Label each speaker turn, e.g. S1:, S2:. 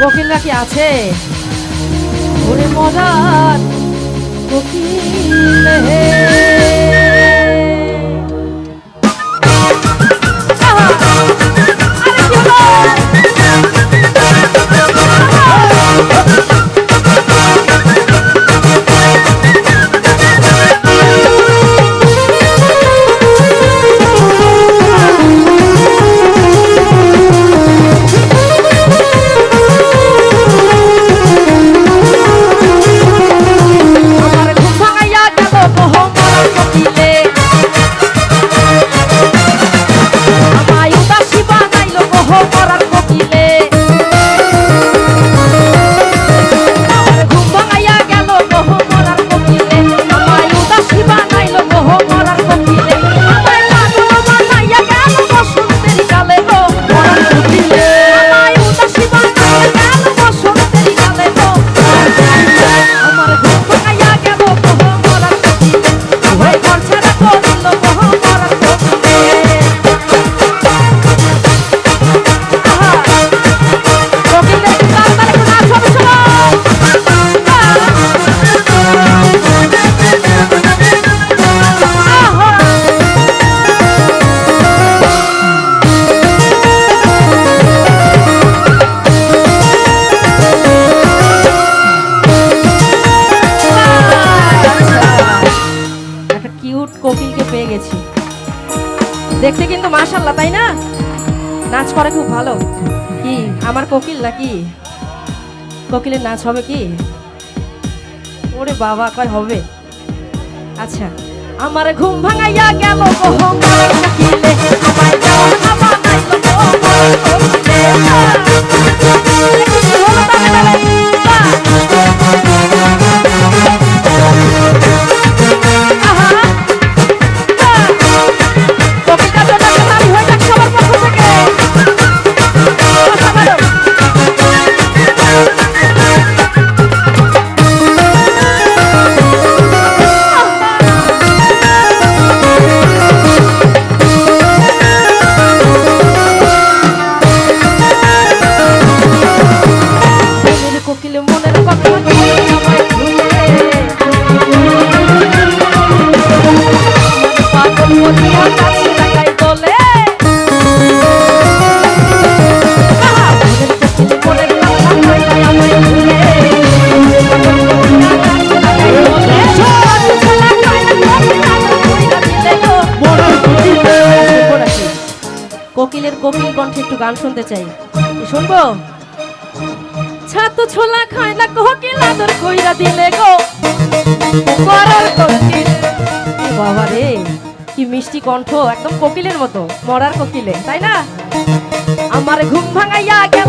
S1: কোকিলরা কি আছে? ওরে মরার কোকিল নিয়েছি দেখতে কিন্তু মাশাল্লাহ তাই না? নাচ করে খুব ভালো। কি, আমার কোকিল নাকি? কোকিলের নাচ হবে কি? ওরে বাবা, কয় হবে? আচ্ছা আমার ঘুম ভাঙাইয়া গেল কোকিল কণ্ঠে একটু গান শুনতে চাই। শুনব? ছাতু ছোলা খায় না কোকিল আদর কইরা দিলে গো। করার কোকিল। বাবা রে, কি মিষ্টি কণ্ঠ, একদম কোকিলের মতো, মরার কোকিলে, তাই না? আমার ঘুম ভাঙাইয়া গেল